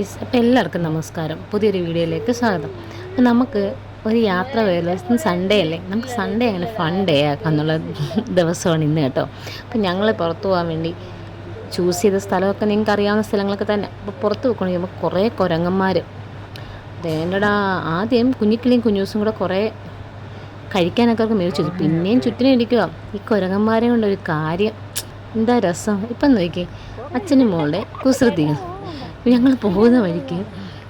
അപ്പോൾ എല്ലാവർക്കും നമസ്കാരം. പുതിയൊരു വീഡിയോയിലേക്ക് സ്വാഗതം. നമുക്ക് ഒരു യാത്ര ഇന്ന് സൺഡേ അല്ലേ? നമുക്ക് സൺഡേ അങ്ങനെ ഫൺ ഡേ ആക്കാം എന്നുള്ള ദിവസമാണ് ഇന്ന് കേട്ടോ. അപ്പോൾ ഞങ്ങൾ പുറത്ത് പോകാൻ വേണ്ടി ചൂസ് ചെയ്ത സ്ഥലമൊക്കെ നിങ്ങൾക്ക് അറിയാവുന്ന സ്ഥലങ്ങളൊക്കെ തന്നെ. അപ്പോൾ പുറത്ത് പോയിക്കൊണ്ടെങ്കിൽ നമുക്ക് കുറേ കുരങ്ങന്മാർ വേണ്ടടാ ആദ്യം കുഞ്ഞിക്കിളിയും കുഞ്ഞൂസും കൂടെ കുറേ കഴിക്കാനൊക്കെ അവർക്ക് മേടിച്ചു. പിന്നെയും ചുറ്റിനും ഇരിക്കുക ഈ കുരങ്ങന്മാരെ കൊണ്ടൊരു കാര്യം. എന്താ രസം? ഇപ്പം നോക്കി അച്ഛനും മോളുടെ കുസൃതികൾ ഞങ്ങൾ പോകുന്ന വഴിക്ക്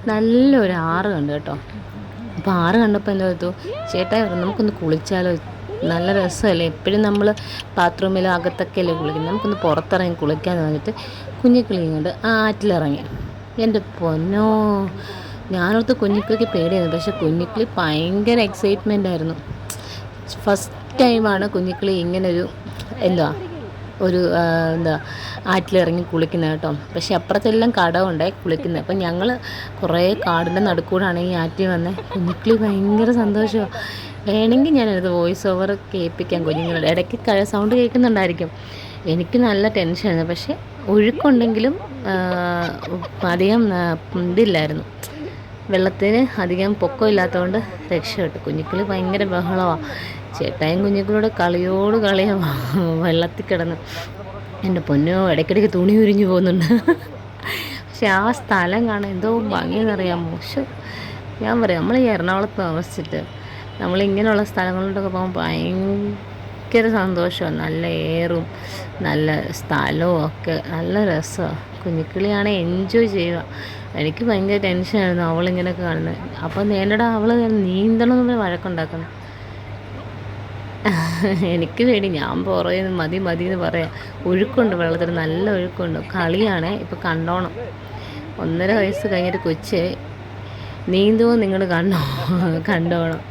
നല്ലൊരു ആറ് കണ്ടു കേട്ടോ. അപ്പോൾ ആറ് കണ്ടപ്പോൾ എന്താ പറ്റൂ ചേട്ടാ നമുക്കൊന്ന് കുളിച്ചാലോ? നല്ല രസമല്ലേ? എപ്പോഴും നമ്മൾ ബാത്റൂമിലോ അകത്തൊക്കെ അല്ലേ കുളിക്കുന്നത്? നമുക്കൊന്ന് പുറത്തിറങ്ങി കുളിക്കാമെന്ന് പറഞ്ഞിട്ട് കുഞ്ഞിക്കിളിയും കൊണ്ട് ആറ്റിലിറങ്ങി. എന്റെ പൊന്നോ ഞാനോർത്ത് കുഞ്ഞിക്കിളിക്ക് പേടിയായിരുന്നു. പക്ഷെ കുഞ്ഞിക്കിളി ഭയങ്കര എക്സൈറ്റ്മെന്റ് ആയിരുന്നു. ഫസ്റ്റ് ടൈമാണ് കുഞ്ഞിക്കിളി ഇങ്ങനൊരു എന്താ ഒരു എന്താ ആറ്റിലിറങ്ങി കുളിക്കുന്നത് കേട്ടോ. പക്ഷെ അപ്പുറത്തെല്ലാം കടമുണ്ടേ കുളിക്കുന്നത്. അപ്പം ഞങ്ങൾ കുറേ കാടിന്റെ നടുക്കൂടാണ് ഈ ആറ്റി വന്നത് കുഞ്ഞിക്കിളി ഭയങ്കര സന്തോഷമാണ് വേണമെങ്കിൽ ഞാനത് വോയിസ് ഓവർ കേൾപ്പിക്കാം കുഞ്ഞുങ്ങളുടെ. ഇടയ്ക്ക് സൗണ്ട് കേൾക്കുന്നുണ്ടായിരിക്കും. എനിക്ക് നല്ല ടെൻഷനായിരുന്നു പക്ഷേ ഒഴുക്കുണ്ടെങ്കിലും അധികം ഇതില്ലായിരുന്നു. വെള്ളത്തിന് അധികം പൊക്കമില്ലാത്തതുകൊണ്ട് രക്ഷപ്പെട്ടു. കുഞ്ഞിക്കിളി ഭയങ്കര ബഹളമാണ് ചേട്ടായും കുഞ്ഞുക്കളോട് കളിയോട് കളിയാണ് വെള്ളത്തിൽ കിടന്ന്. എന്റെ പൊന്നോ ഇടയ്ക്കിടയ്ക്ക് തുണി ഉരിഞ്ഞു പോകുന്നുണ്ട്. പക്ഷെ ആ സ്ഥലം കാണാൻ എന്തോ ഭംഗിയെന്നറിയാം മോശം ഞാൻ പറയാം നമ്മൾ ഈ എറണാകുളത്ത് താമസിച്ചിട്ട് നമ്മൾ ഇങ്ങനെയുള്ള സ്ഥലങ്ങളിലോട്ടൊക്കെ പോകുമ്പോൾ ഭയങ്കര സന്തോഷമാണ് നല്ല എയറും നല്ല സ്ഥലവും ഒക്കെ നല്ല രസമാണ് കുഞ്ഞിക്കിളിയാണെ എൻജോയ് ചെയ്യുക എനിക്ക് ഭയങ്കര ടെൻഷനായിരുന്നു അവളിങ്ങനെയൊക്കെ കാണുന്നത്. അപ്പം നേരിടാൻ അവൾ നീന്തണമെന്ന് പറഞ്ഞ് വഴക്കുണ്ടാക്കണം എനിക്ക് വേണ്ടി ഞാൻ പുറകെ നിന്ന് മതി മതി എന്ന് പറയാം. ഒഴുക്കുണ്ട് വെള്ളത്തിൽ നല്ല ഒഴുക്കുണ്ട് കളിയാണേ ഇപ്പോൾ കണ്ടോണം. ഒന്നര വയസ്സ് കഴിഞ്ഞിട്ട് കൊച്ച് നീന്തുമോ നിങ്ങൾ കണ്ടോ കണ്ടോണം.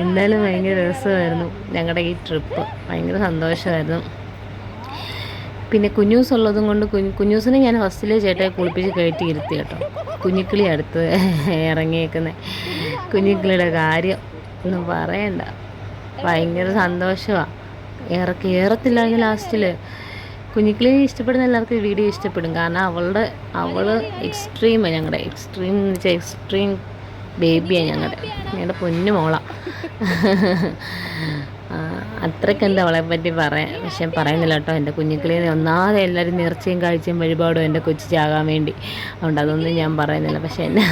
എന്തായാലും ഭയങ്കര രസമായിരുന്നു ഞങ്ങളുടെ ഈ ട്രിപ്പ്. ഭയങ്കര സന്തോഷമായിരുന്നു. പിന്നെ കുഞ്ഞൂസ് ഉള്ളതും കൊണ്ട് കുഞ്ഞു കുഞ്ഞൂസിനെ ഞാൻ ഫസ്റ്റിലെ ചേട്ടായി കുളിപ്പിച്ച് കയറ്റി ഇരുത്തി കേട്ടോ. കുഞ്ഞിക്കിളി അടുത്ത് ഇറങ്ങിയേക്കുന്നത് കുഞ്ഞിക്കിളിയുടെ കാര്യം ഒന്നും പറയണ്ട. ഭയങ്കര സന്തോഷമാണ് ഏറെ കയറത്തില്ലെങ്കിൽ ലാസ്റ്റിൽ കുഞ്ഞിക്കിളി ഇഷ്ടപ്പെടുന്ന എല്ലാവർക്കും ഈ വീഡിയോ ഇഷ്ടപ്പെടും. കാരണം അവളുടെ അവൾ എക്സ്ട്രീമാണ് ഞങ്ങളുടെ എക്സ്ട്രീം എന്ന് വെച്ചാൽ എക്സ്ട്രീം ബേബിയാണ് ഞങ്ങളുടെ ഞങ്ങളുടെ പൊന്നു മോളാണ് അത്രയ്ക്കുണ്ട് അവളെ പറ്റി പറയാൻ പക്ഷെ പറയുന്നില്ല കേട്ടോ. എന്റെ കുഞ്ഞിക്കിളിയെ ഒന്നാമത് എല്ലാവരും നേർച്ചയും കാഴ്ചയും വഴിപാടും എന്റെ കൊച്ചു ചാകാൻ വേണ്ടി. അതുകൊണ്ട് അതൊന്നും ഞാൻ പറയുന്നില്ല. പക്ഷെ എന്നെ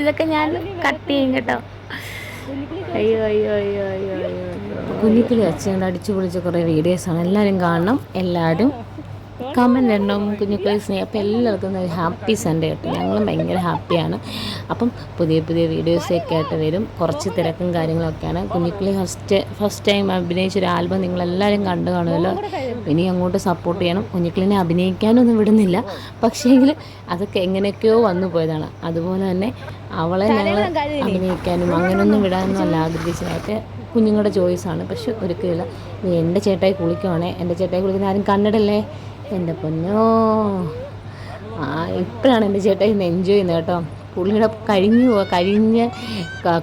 ഇതൊക്കെ ഞാൻ കട്ട് ചെയ്യും കേട്ടോ. അയ്യോ അയ്യോ അയ്യോ അയ്യോ അയ്യോ. കുഞ്ഞിക്കിളി അച്ഛന്റെ അടിച്ചു പൊളിച്ച കുറേ വീഡിയോസാണ് എല്ലാവരും കാണണം. എല്ലാവരും കമന്റ് എണ്ണം കുഞ്ഞു സ്നേഹം. അപ്പോൾ എല്ലാവർക്കും ഹാപ്പി സൺഡേ കേട്ടോ. ഞങ്ങളും ഭയങ്കര ഹാപ്പിയാണ്. അപ്പം പുതിയ പുതിയ വീഡിയോസൊക്കെ ആയിട്ട് വരും. കുറച്ച് തിരക്കും കാര്യങ്ങളൊക്കെയാണ്. കുഞ്ഞിക്കിളി ഫസ്റ്റ് ഫസ്റ്റ് ടൈം അഭിനയിച്ച ഒരു ആൽബം നിങ്ങളെല്ലാവരും കണ്ടു കാണുമല്ലോ. ഇനി അങ്ങോട്ട് സപ്പോർട്ട് ചെയ്യണം. കുഞ്ഞിക്കിളിനെ അഭിനയിക്കാനൊന്നും വിടുന്നില്ല. പക്ഷേങ്കിൽ അതൊക്കെ എങ്ങനെയൊക്കെയോ വന്നു പോയതാണ്. അതുപോലെ തന്നെ അവളെ ഞങ്ങൾ അഭിനയിക്കാനും അങ്ങനെയൊന്നും വിടാനൊന്നും അല്ല ആഗ്രഹിച്ചത് അതൊക്കെ കുഞ്ഞുങ്ങളുടെ ചോയ്സാണ്. പക്ഷെ ഒരിക്കലില്ല എന്റെ ചേട്ടായി കുളിക്കുവാണേ. എന്റെ ചേട്ടായി കുളിക്കുന്ന ആരും കണ്ടിടല്ലേ എന്റെ പൊന്നോ. ആ ഇപ്പോഴാണ് എന്റെ ചേട്ടായി ഇന്ന് എൻജോയ് ചെയ്യുന്നത് കേട്ടോ. പുള്ളിയുടെ കഴിഞ്ഞു കഴിഞ്ഞ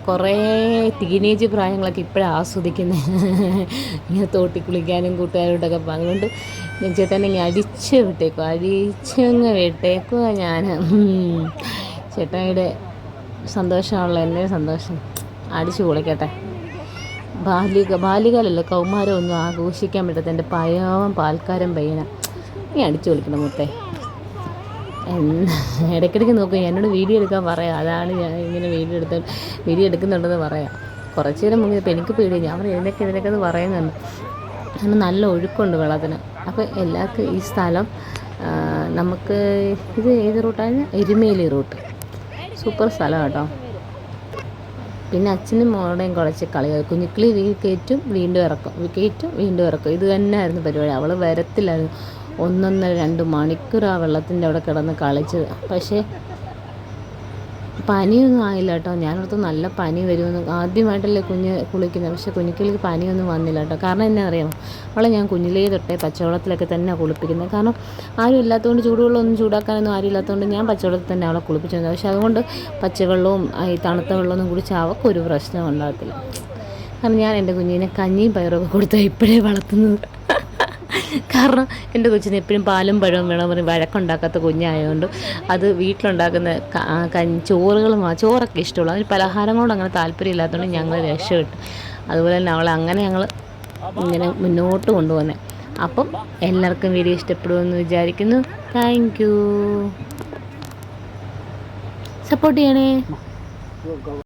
കുറേ ടീനേജ് പ്രായങ്ങളൊക്കെ ഇപ്പോഴാണ് ആസ്വദിക്കുന്നത് ഇങ്ങനെ തോട്ടി കുളിക്കാനും കൂട്ടുകാരോട്ടൊക്കെ അതുകൊണ്ട് ഞാൻ ചേട്ടനെ ഇങ്ങനെ അടിച്ച് വിട്ടേക്കും അടിച്ചങ്ങ് വിട്ടേക്കുക ഞാൻ. ചേട്ടായിയുടെ സന്തോഷമാണല്ലോ. എന്റെ സന്തോഷം. അടിച്ചു പൊളിക്കട്ടെ. ബാലിക ബാലികാലല്ല കൗമാരം ഒന്നും ആഘോഷിക്കാൻ പറ്റാത്ത എന്റെ പയാവൻ പാൽക്കാരൻ പയ്യന. നീ അടിച്ചു വിളിക്കണം മുത്തേ. ഇടയ്ക്കിടയ്ക്ക് നോക്കും എന്നോട് വീഡിയോ എടുക്കാൻ പറയാം. അതാണ് ഞാൻ ഇങ്ങനെ വീഡിയോ എടുത്ത വീഡിയോ എടുക്കുന്നുണ്ടെന്ന് പറയാം. കുറച്ച് നേരം ഇപ്പം എനിക്ക് പേടി ഞാൻ പറഞ്ഞു ഇതിനൊക്കെ ഇതിനൊക്കെ എന്ന് പറയുന്നുണ്ട് കാരണം. നല്ല ഒഴുക്കുണ്ട് വെള്ളത്തിന്. അപ്പോൾ എല്ലാവർക്കും ഈ സ്ഥലം നമുക്ക് ഇത് ഏത് റൂട്ടാണ്? എരുമേലി റൂട്ട്. സൂപ്പർ സ്ഥലം കേട്ടോ പിന്നെ അച്ഛനും മോളുടെയും കുളച്ച് കളികൾ. കുഞ്ഞിക്കിളി വീ കയറ്റും വീണ്ടും ഇറക്കും. കയറ്റും വീണ്ടും ഇറക്കും. ഇത് തന്നെയായിരുന്നു പരിപാടി. അവൾ വരത്തില്ലായിരുന്നു. ഒന്നൊന്നര രണ്ട് മണിക്കൂർ ആ വെള്ളത്തിന്റെ അവിടെ കിടന്ന് കളിച്ചത്. പക്ഷേ പനിയൊന്നും ആയില്ല കേട്ടോ. ഞാനോർത്ത് നല്ല പനി വരുമെന്ന് ആദ്യമായിട്ടല്ലേ കുഞ്ഞ് കുളിക്കുന്നത്. പക്ഷേ കുഞ്ഞിക്കലിക്ക് പനിയൊന്നും വന്നില്ല കേട്ടോ. കാരണം എന്നാ അറിയാമോ അവളെ ഞാൻ കുഞ്ഞിലേ തൊട്ടേ പച്ചവെള്ളത്തിലൊക്കെ തന്നെ കുളിപ്പിക്കുന്നത്. കാരണം ആരും ഇല്ലാത്തതുകൊണ്ട് ചൂടുവെള്ളമൊന്നും ചൂടാക്കാനൊന്നും ആരും ഇല്ലാത്തതുകൊണ്ട് ഞാൻ പച്ചവെള്ളത്തിൽ തന്നെ അവളെ കുളിപ്പിച്ചത് പക്ഷേ അതുകൊണ്ട് പച്ചവെള്ളവും ഈ തണുത്ത വെള്ളമൊന്നും കുടിച്ച് അവൾക്കൊരു പ്രശ്നം ഉണ്ടാകത്തില്ല. കാരണം ഞാൻ എന്റെ കുഞ്ഞിനെ കഞ്ഞിയും പയറൊക്കെ കൊടുത്താൽ ഇപ്പോഴേ വളർത്തുന്നത്. കാരണം എന്റെ കൊച്ചിന് എപ്പോഴും പാലും പഴവും വേണം പറഞ്ഞ് വഴക്കുണ്ടാക്കാത്ത കുഞ്ഞായതുകൊണ്ട് അത് വീട്ടിലുണ്ടാക്കുന്ന ആ ചോറൊക്കെ ഇഷ്ടമുള്ളൂ. അതിന് പലഹാരങ്ങളോട് അങ്ങനെ താല്പര്യം ഇല്ലാത്തതുകൊണ്ട് ഞങ്ങൾ രക്ഷപ്പെട്ടു. അതുപോലെ തന്നെ അവളെ അങ്ങനെ ഞങ്ങൾ ഇങ്ങനെ മുന്നോട്ട് കൊണ്ടുപോകുന്നത് അപ്പം എല്ലാവർക്കും വീഡിയോ ഇഷ്ടപ്പെടുമെന്ന് വിചാരിക്കുന്നു. താങ്ക് യു സപ്പോർട്ട് ചെയ്യണേ.